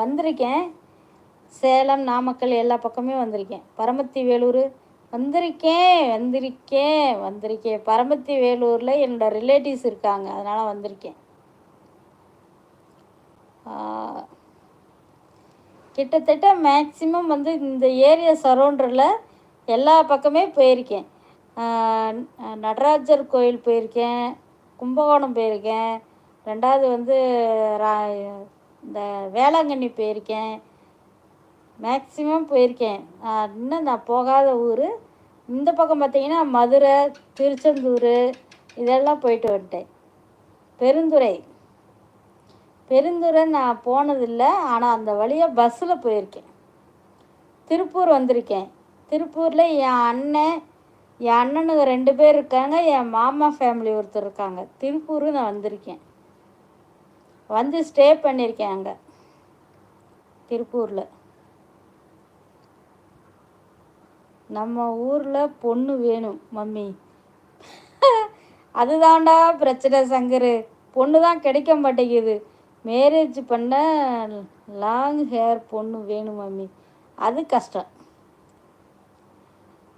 வந்திருக்கேன். சேலம் நாமக்கல் எல்லா பக்கமே வந்திருக்கேன். பரமத்தி வேலூர் வந்திருக்கேன் வந்திருக்கேன் வந்திருக்கேன். பரமத்தி வேலூரில் என்னோடய ரிலேட்டிவ்ஸ் இருக்காங்க அதனால் வந்திருக்கேன். கிட்டத்தட்ட மேக்சிமம் வந்து இந்த ஏரியா சரௌண்டரில் எல்லா பக்கமே போயிருக்கேன். நடராஜர் கோயில் போயிருக்கேன் கும்பகோணம் போயிருக்கேன். ரெண்டாவது வந்து ரா இந்த வேளாங்கண்ணி போயிருக்கேன். மேக்சிமம் போயிருக்கேன். இன்னும் நான் போகாத ஊர். இந்த பக்கம் பார்த்திங்கன்னா மதுரை திருச்செந்தூர் இதெல்லாம் போயிட்டு வந்துட்டேன். பெருந்துறை. பெருந்துறை நான் போனதில்லை ஆனால் அந்த வழியாக பஸ்ஸில் போயிருக்கேன். திருப்பூர் வந்திருக்கேன். திருப்பூரில் என் அண்ணன் என் அண்ணனுங்க ரெண்டு பேர் இருக்காங்க என் மாமா ஃபேமிலி ஒருத்தர் இருக்காங்க. திருப்பூர் நான் வந்திருக்கேன். வந்து ஸ்டே பண்ணியிருக்கேன் அங்கே. திருப்பூரில். நம்ம ஊரில் பொண்ணு வேணும் மம்மி. அதுதான்டா பிரச்சனை சங்கரு. பொண்ணு தான் கிடைக்க மாட்டேங்குது. மேரேஜ் பண்ண லாங் ஹேர் பொண்ணு வேணும் மம்மி. அது கஷ்டம்.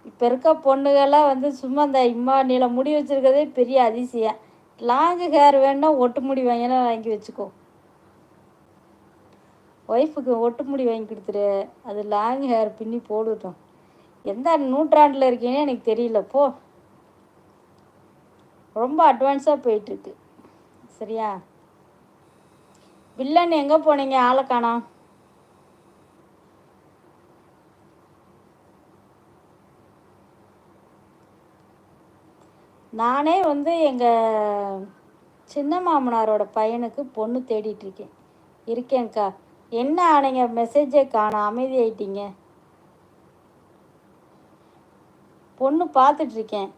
இப்போ இருக்க பொண்ணுகள்லாம் வந்து சும்மா இந்த இம்மா நீளம் முடி வச்சுருக்கதே பெரிய அதிசயம். லாங்கு ஹேர் வேணுன்னா ஒட்டு முடி வாங்கினா வாங்கி வச்சுக்கோ. ஒய்ஃபுக்கு ஒட்டு முடி வாங்கி கொடுத்துரு. அது லாங் ஹேர் பின்னி போடட்டும். எந்த நூற்றாண்டில் இருக்கீங்கன்னு எனக்கு தெரியல. போ. ரொம்ப அட்வான்ஸாக போயிட்டுருக்கு சரியா? வில்லன் எங்கே போனீங்க? ஆளை காணோம். நானே வந்து எங்கள் சின்ன மாமனாரோட பையனுக்கு பொண்ணு தேடிட்டுருக்கேன் இருக்கேன்க்கா. என்ன ஆனீங்க? மெசேஜே காணும் அமைதி ஆயிட்டீங்க பொண்ணு பார்த்துட்ருக்கேன்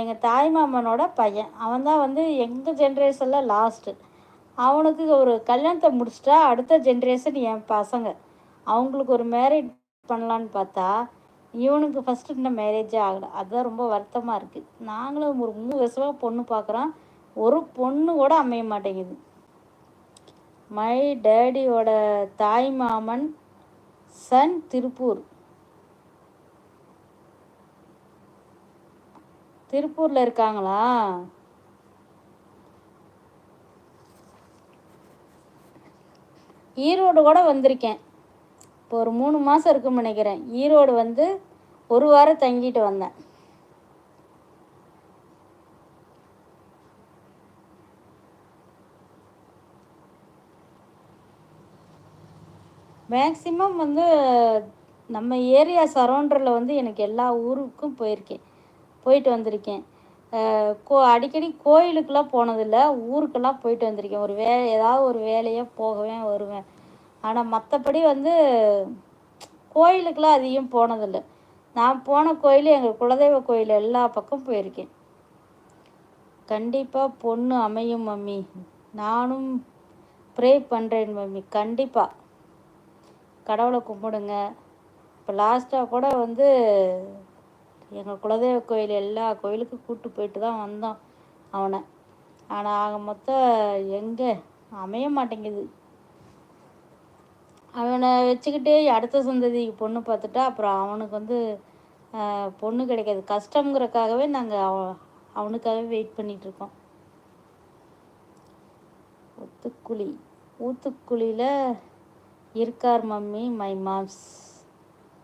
எங்கள் தாய் மாமனோட பையன். அவன் தான் வந்து எங்கள் ஜென்ரேஷனில் லாஸ்ட்டு அவனுக்கு ஒரு கல்யாணத்தை முடிச்சிட்டா அடுத்த ஜென்ரேஷன் என் பசங்க. அவங்களுக்கு ஒரு மேரேஜ் பண்ணலான்னு பார்த்தா இவனுக்கு ஃபஸ்ட்டு இன்னும் மேரேஜே ஆகலை. அதுதான் ரொம்ப வருத்தமாக இருக்குது நாங்களும் ஒரு மூணு வருஷமாக பொண்ணு பார்க்குறோம் ஒரு பொண்ணு கூட அமைய மாட்டேங்குது. மை டேடியோட தாய் மாமன் சன் திருப்பூர். திருப்பூரில் இருக்காங்களா? ஈரோடு கூட வந்திருக்கேன். இப்போ ஒரு மூணு மாதம் இருக்கும்னு நினைக்கிறேன். ஈரோடு வந்து ஒரு வாரம் தங்கிட்டு வந்தேன். மேக்சிமம் வந்து நம்ம ஏரியா சரௌண்டரில் வந்து எனக்கு எல்லா ஊருக்கும் போயிருக்கேன். போயிட்டு வந்திருக்கேன். கோ அடிக்கடி கோயிலுக்கெலாம் போனதில்லை. ஊருக்கெல்லாம் போயிட்டு வந்திருக்கேன். ஒரு வே ஏதாவது ஒரு வேலையாக போகவேன் வருவேன். ஆனால் மற்றபடி வந்து கோயிலுக்கெலாம் அதிகம் போனதில்லை. நான் போன கோயில் எங்கள் குலதெய்வ கோயில் எல்லா பக்கம் போயிருக்கேன். கண்டிப்பாக பொண்ணு அமையும் மம்மி. நானும் ப்ரே பண்ணுறேன் மம்மி. கண்டிப்பாக கடவுளை கும்பிடுங்க. இப்போ லாஸ்ட்டாக கூட வந்து எங்கள் குலதெய்வ கோயில் எல்லா கோயிலுக்கும் கூப்பிட்டு போயிட்டு தான் வந்தோம் அவனை. ஆனால் ஆக மொத்தம் எங்கே? அமைய மாட்டேங்குது. அவனை வச்சுக்கிட்டே அடுத்த சந்ததிக்கு பொண்ணு பார்த்துட்டா அப்புறம் அவனுக்கு வந்து பொண்ணு கிடைக்காது. கஷ்டங்கிறக்காகவே நாங்கள் அவ அவனுக்காகவே வெயிட் பண்ணிகிட்ருக்கோம் ஊத்துக்குழி. ஊத்துக்குழியில் இருக்கார் மம்மி மை மாம்ஸ்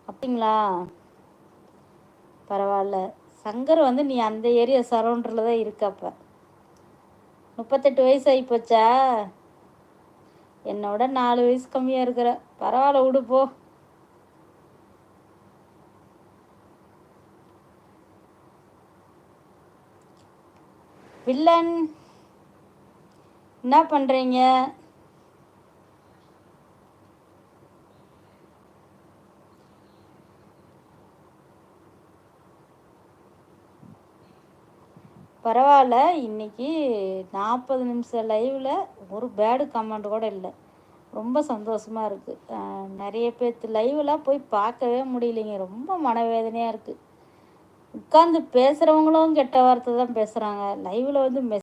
அப்படிங்களா? பரவாயில்ல. சங்கர் வந்து நீ அந்த ஏரியா சரௌண்டரில் தான் இருக்கப்ப முப்பத்தெட்டு வயசு ஆகி போச்சா? என்னோட நாலு வயசு கம்மியாக இருக்கிற. பரவாயில்ல விடு போ. வில்லன் என்ன பண்ணுறீங்க பரவாயில்ல இன்றைக்கி நாற்பது நிமிஷம் லைவில் ஒரு பேடு கமெண்ட் கூட இல்லை. ரொம்ப சந்தோஷமாக இருக்குது நிறைய பேர்த்து லைவெலாம் போய் பார்க்கவே முடியலைங்க. ரொம்ப மனவேதனையாக இருக்குது உட்காந்து பேசுகிறவங்களும் கெட்ட வார்த்தை தான் பேசுகிறாங்க லைவில் வந்து மெஸ்